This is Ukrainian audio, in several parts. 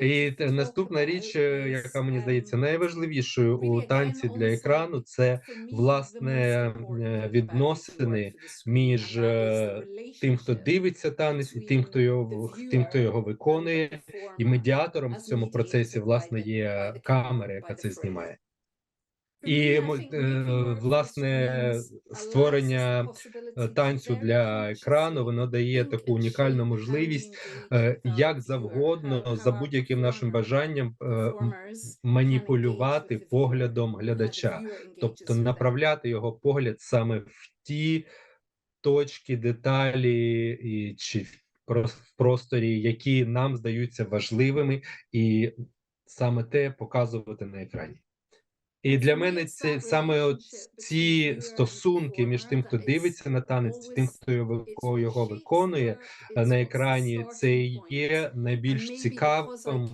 І наступна річ, е, яка мені здається найважливішою у танці для екрану, це власне е, відносини між е, тим, хто дивиться танець, і тим, хто його тим, хто його виконує. І медіатором в цьому процесі власне є камера, яка це знімає. І е, власне створення е, танцю для екрану воно дає таку унікальну можливість е, як завгодно за будь-яким нашим бажанням маніпулювати поглядом глядача, тобто направляти його погляд саме в ті точки, деталі і чи в просторі, які нам здаються важливими, і саме те показувати на екрані. І для мене це саме от ці стосунки між тим, хто дивиться на танець, тим, хто його його виконує е, на екрані, це є найбільш цікавим е,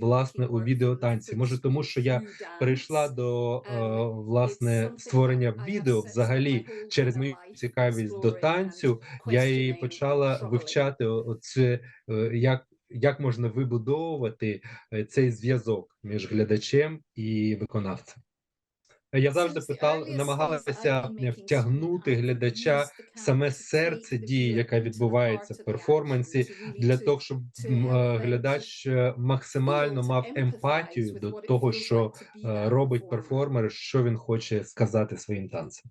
власне у відеотанці. Може, тому що я прийшла до е, власне створення відео взагалі через мою цікавість до танцю. Я її почала вивчати оце, е, як, як можна вибудовувати е, цей зв'язок між глядачем і виконавцем. Я завжди питав, намагалася втягнути глядача саме серце дії, яка відбувається в перформансі, для того, щоб е, глядач е, максимально мав емпатію до того, що е, робить перформер, що він хоче сказати своїм танцем.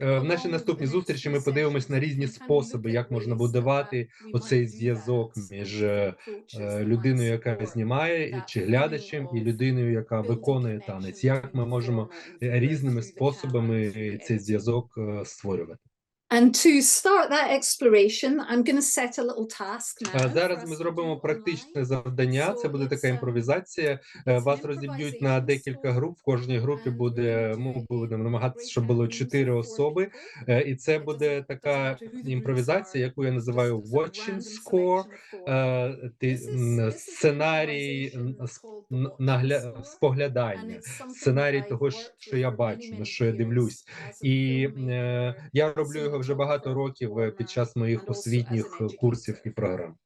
Е, В нашій наступній зустрічі ми подивимось на різні способи, як можна будувати оцей зв'язок між е, е, людиною, яка знімає, чи глядачем, і людиною, яка виконує танець. Як ми можемо різними способами цей зв'язок створювати? And to start that exploration, I'm going to set a little task now. А for Зараз ми зробимо практичне завдання. Це буде така um, імпровізація. Е, Вас розіб'ють на декілька груп. В кожній групі буде ну it будемо намагатися, щоб було чотири особи. Е, І це буде така імпровізація, яку я називаю watching score. Е, ти- м, сценарій н- с- н- нагля... споглядання, сценарій того, що я бачу, на що я дивлюсь. І е, я роблю його вже багато років е, під час моїх освітніх курсів і програм.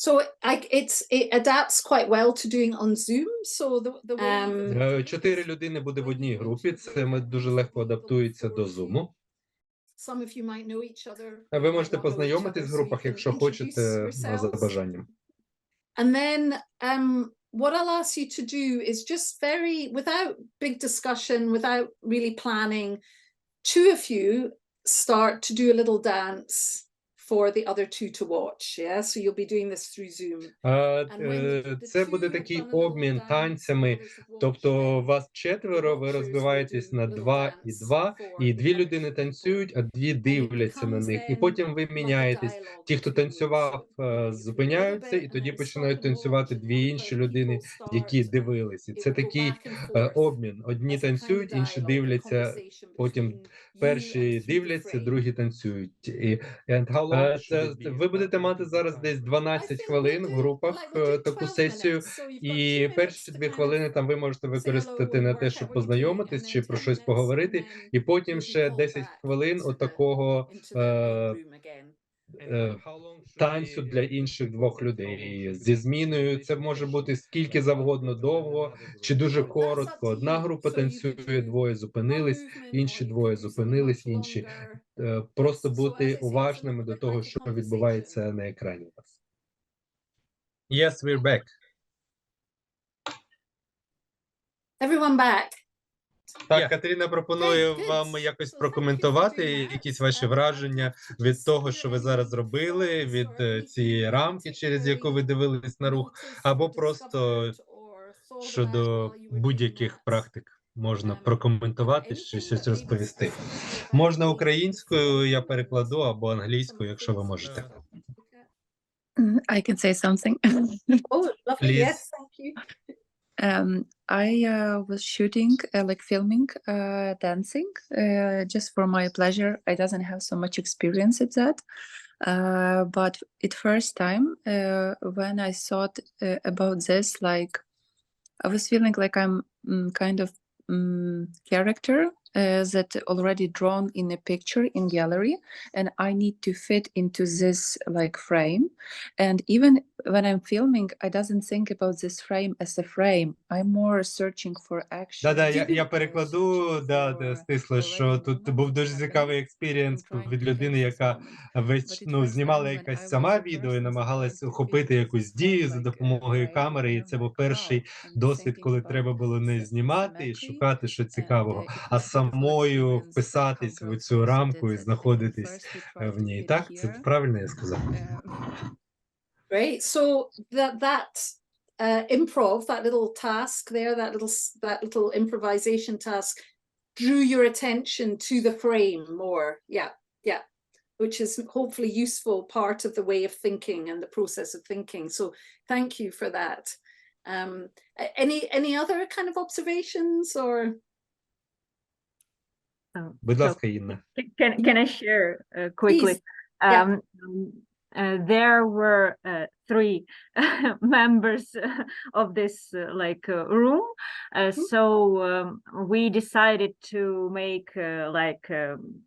So I, it's it adapts quite well to doing on Zoom. So the, the way Um, Е, Чотири людини буде в одній групі. Це ми дуже легко адаптується до Zoom. Some of you might know each other. Ви можете not know each познайомитись в групах, якщо хочете е, за бажанням. And then um, what I'll ask you to do is just very, without big discussion, without really planning, two of you start to do a little dance for the other two to watch. Yeah, so you'll be doing this through Zoom. А, е, Це буде такий обмін танцями. Тобто вас четверо, ви розбиваєтесь на два і dance два, і дві людини танцюють, а дві дивляться на них. І then потім ви міняєтесь. Ті, хто танцював, е, зупиняються, і тоді and then починають танцювати дві інші людини, people які дивились. І це такий е, обмін. Одні танцюють, інші дивляться. потім Перші дивляться, другі танцюють. І And how long Е, Це ви будете мати зараз десь I 12 think хвилин в групах е, таку 12 сесію, і перші дві хвилини там ви можете використати на те, щоб познайомитись чи про 10 щось поговорити, і потім ще called 10 back хвилин отакого е, е, танцю для uh, інших двох людей зі зміною. Це може бути скільки завгодно довго, чи дуже коротко. to Одна група танцює, двоє зупинились, інші двоє зупинились, інші. Е, Просто бути уважними до того, що відбувається на екрані. Yes, we're back. Everyone back. Так, Yeah. Катерина пропонує Good, good. вам якось прокоментувати якісь ваші Um, враження від того, що ви зараз зробили, від е, цієї рамки, через яку ви дивились на рух, або просто щодо будь-яких практик можна Um, прокоментувати чи щось розповісти. Можна українською, я перекладу, або англійською, якщо ви можете. Mm, I can say something. Oh, lovely. Please. Yes, thank you. um, I uh, was shooting, uh, like filming, uh, dancing, uh, just for my pleasure. I doesn't have so much experience at that. Uh, but it first time uh, when I thought uh, about this, like I was feeling like I'm mm, kind of um, character. Uh, that already drawn in a picture in gallery and i need to fit into this like frame and even when i'm filming i doesn't think about this frame as a frame i'm more searching for action Да, да, я, я перекладу да, да, стисло, що тут був дуже цікавий експірієнс від людини, яка весь ну, знімала якась сама відео і намагалась охопити якусь дію за uh, допомогою камери, і це був перший досвід, коли треба було не знімати і шукати що цікавого, uh, а was a bit of like самою Siemens, like, вписатись в control цю also рамку did і that thing. знаходитись First we е, try в to ній. fit Так, це here, правильно я сказав? uh, Great. So that that uh, improv, that little task there, that little s- that little improvisation task, drew your attention to the frame more. Yeah, yeah, which is hopefully useful part of the way of thinking and the process of thinking. So thank you for that. Um, a- any any other kind of observations or Um, Будь so ласка, Інна. c- Can, can I share uh, quickly? Please. Yeah. Um, um, uh, there were uh, three members uh, of this uh, like uh, room, uh, Mhm. so um, we decided to make uh, like um,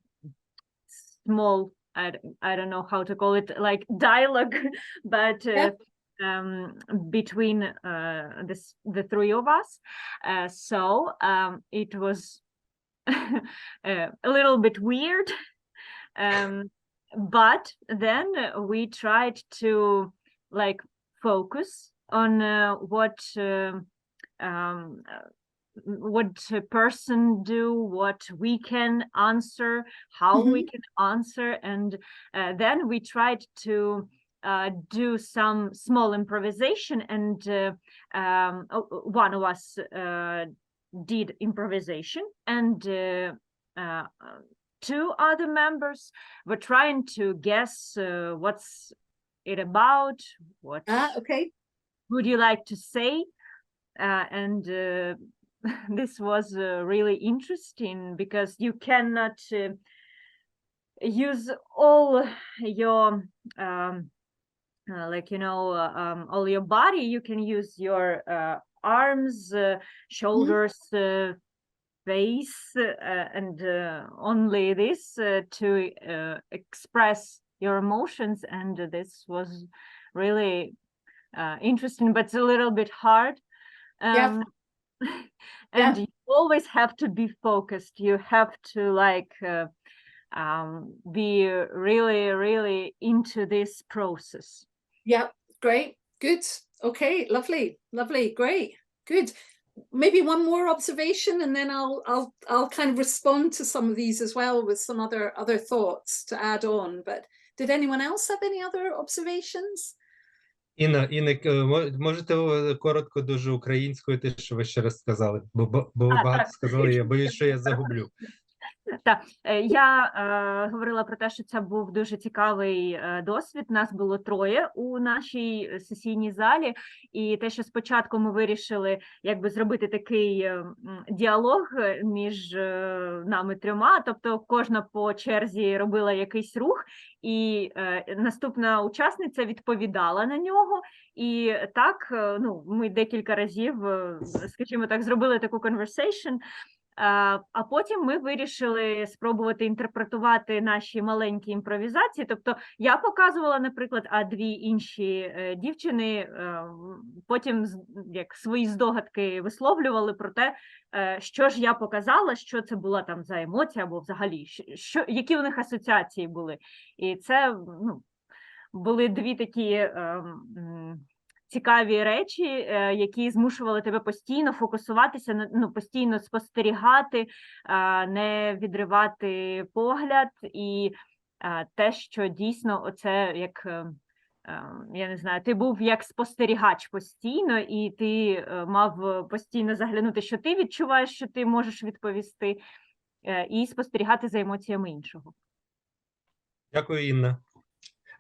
small. I, d- I don't know how to call it like dialogue, but uh, Yep. um, between uh, this the three of us. Uh, so um, it was uh, a little bit weird. Um, but then uh, we tried to like focus on uh, what um, um, uh, what a person do, what we can answer, how we can answer, and uh, then we tried to uh, do some small improvisation, and uh, um, one of us uh, did improvisation, and uh, uh, two other members were trying to guess uh, what's it about, what ah okay would you like to say? Uh, and uh, this was uh, really interesting because you cannot uh, use all your um, uh, like you know um, all your body you can use your uh, arms uh, shoulders uh, face uh, and uh, only this uh, to uh, express your emotions. And this was really uh, interesting but it's a little bit hard. Yeah. um, and you always have to be focused. You have to like uh, um, be really really into this process. Yeah, great, good. Okay, lovely, lovely, great, good. Maybe one more observation, and then I'll I'll I'll kind of respond to some of these as well with some other other thoughts to add on. But did anyone else have any other observations? Інна, Інна, к- мо- можете е, коротко дуже українською, те, що ви ще раз сказали, бо, бо, бо ви А, багато так. сказали, я боюсь, що я загублю. Так, е, я е, говорила про те, що це був дуже цікавий е, досвід. Нас було троє у нашій е, сесійній залі, і те, що спочатку ми вирішили якби зробити такий діалог між нами трьома, тобто кожна по черзі робила якийсь рух, і е, наступна учасниця відповідала на нього. І так, ну, ми декілька разів, скажімо так, зробили таку conversation, а, а потім ми вирішили спробувати інтерпретувати наші маленькі імпровізації. Тобто я показувала, наприклад, а дві інші е, дівчини е, потім як свої здогадки висловлювали про те, е, що ж я показала, що це була там за емоція, або взагалі що, які у них асоціації були. І це ну, були дві такі. Е, Цікаві речі, е, які змушували тебе постійно фокусуватися, ну постійно спостерігати, не відривати погляд, і те, що дійсно, оце як е, е, я не знаю, ти був як спостерігач постійно, і ти е, мав е, постійно заглянути, що ти відчуваєш, що ти можеш відповісти, е, і спостерігати за емоціями іншого. Дякую, Інна.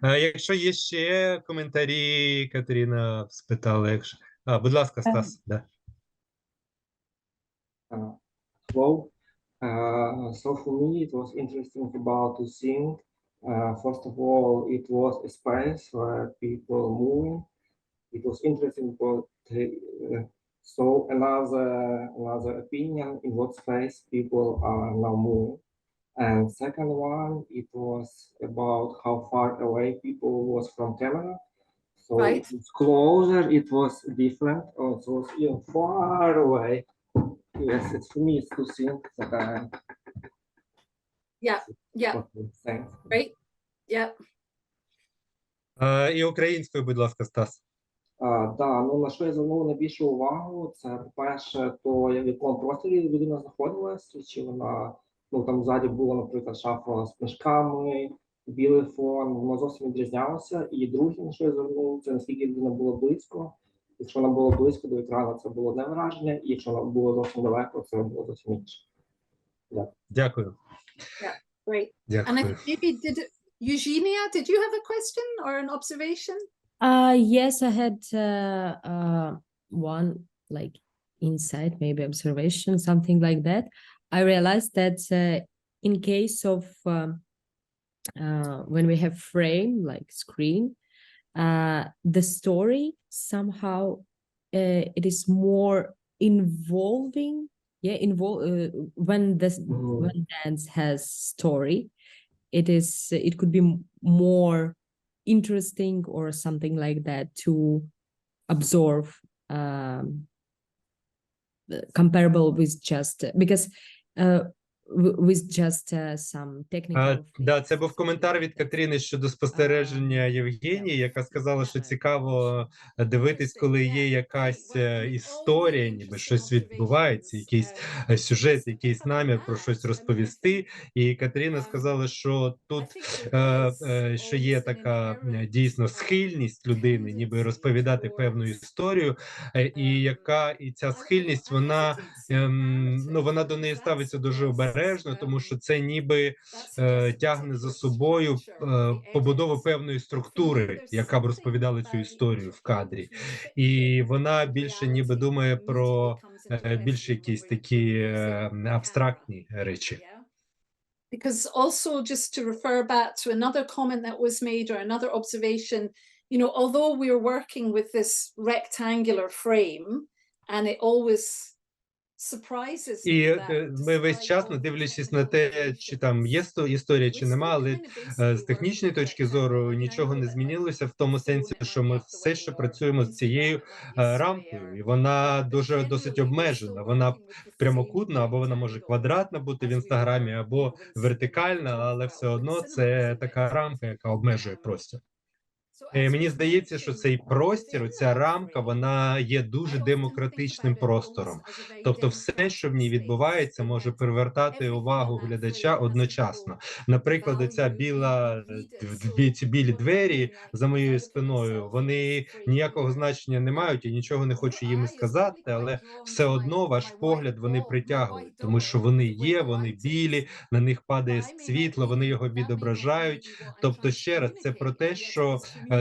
Е, Якщо є ще коментарі, Катерина спитала, якщо. А, будь ласка, Стас. Да. uh, flow. Uh, so for me, it was interesting about to sing. Uh, first of all, it was a space where people moving. It was interesting about the, uh, So another another opinion in what space people are now moving. And second one, it was about how far away people was from camera. So Right. it was closer, it was different, or it was even far away. Yes, it's for me, it's to think that I Yeah, yeah, great. Yeah. Е, І українською, будь ласка, Стас. А, да, ну на що я звернув найбільшу увагу, це по-перше, то в якому просторі людина знаходилась, чи вона ну там ззаді була, наприклад, шафа з книжками, білий фон, воно зовсім відрізнялося. І друге, на що я звернув, це наскільки людина була близько. Якщо вона була близько до екрану, це було одне враження, і якщо вона була зовсім далеко, це було зовсім інше. Дякую. Great. And I Дякую. maybe did Eugenia, did you have a question or an observation? Uh, yes, I had uh, uh, one like insight, maybe observation, something like that. I realized that uh, in case of um, uh, when we have frame like screen, uh, the story somehow uh, it is more involving. Yeah, involve uh, when the s- Mhm. when dance has story, it is it could be more interesting or something like that to absorb um comparable with just because 呃 with just uh, some technical А, да, це був коментар від Катріни щодо спостереження Євгенії, яка сказала, що цікаво дивитись, коли є якась е, історія, ніби щось відбувається, якийсь е, сюжет, якийсь намір про щось розповісти. І Катріна сказала, що тут е, е, що є така е, дійсно схильність людини, ніби розповідати певну історію, е, і яка і ця схильність, вона ем, ну вона до неї ставиться дуже обережно, тому що це ніби е, тягне за собою е, побудову певної структури, яка б розповідала цю історію в кадрі, і вона більше ніби думає про е, більш якісь такі е, абстрактні речі. Because also just to refer back to another comment that was made or another observation, you know, although we're working with this rectangular frame and it always І е, ми весь час, не дивлячись на те, чи там є сто- історія, чи нема, але З технічної точки зору нічого не змінилося в тому сенсі, що ми все ще працюємо з цією е, рамкою, і вона дуже досить обмежена. Вона прямокутна, або вона може квадратна бути в інстаграмі, або вертикальна, але все одно це така рамка, яка обмежує простір. Е, Мені здається, що цей простір, that рамка, вона є дуже демократичним простором. Тобто, все, що в ній відбувається, може привертати увагу глядача одночасно. Наприклад, оця біла ці білі двері за моєю спиною, вони ніякого значення не мають, я нічого не хочу їм сказати, але все одно ваш погляд вони притягують, тому що вони є, вони білі, на них падає світло, вони його відображають. Тобто, ще раз, це про те, що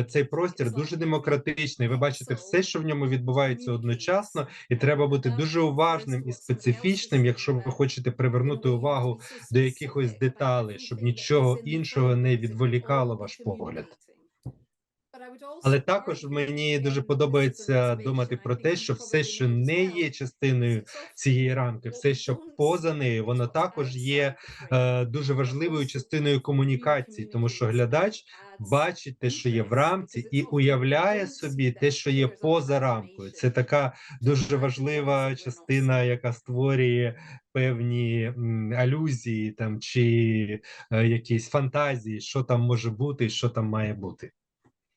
цей простір дуже демократичний. Ви бачите все, що в ньому відбувається одночасно, і треба бути дуже уважним і специфічним, якщо ви хочете привернути увагу до якихось деталей, щоб нічого іншого не відволікало ваш погляд. Але також мені дуже подобається думати про те, що все, що не є частиною цієї рамки, все, що поза нею, воно також є е, дуже важливою частиною комунікації, тому що глядач бачить те, що є в рамці, і уявляє собі те, що є поза рамкою. Це така дуже важлива частина, яка створює певні алюзії там чи е, якісь фантазії, що там може бути і що там має бути.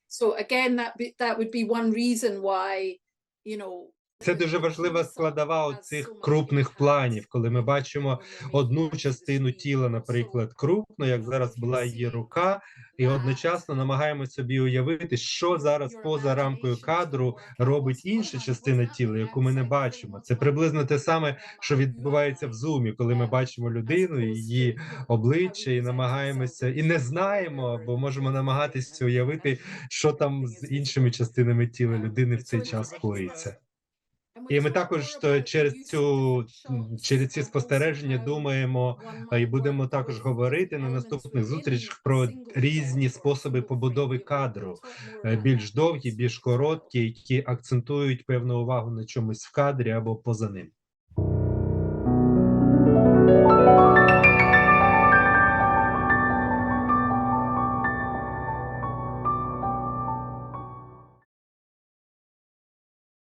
So again, that that would be one reason why, you know, Це дуже важлива складова оцих крупних планів, коли ми бачимо одну частину тіла, наприклад, крупно, як зараз була її рука, і одночасно намагаємося собі уявити, що зараз поза рамкою кадру робить інша частина тіла, яку ми не бачимо. Це приблизно те саме, що відбувається в зумі, коли ми бачимо людину, її обличчя, і намагаємося, і не знаємо, бо можемо намагатися уявити, що там з іншими частинами тіла людини в цей час коїться. І ми також то через цю через ці спостереження думаємо а, і будемо також говорити на наступних зустрічах про різні способи побудови кадру, е, більш довгі, більш короткі, які акцентують певну увагу на чомусь в кадрі або поза ним.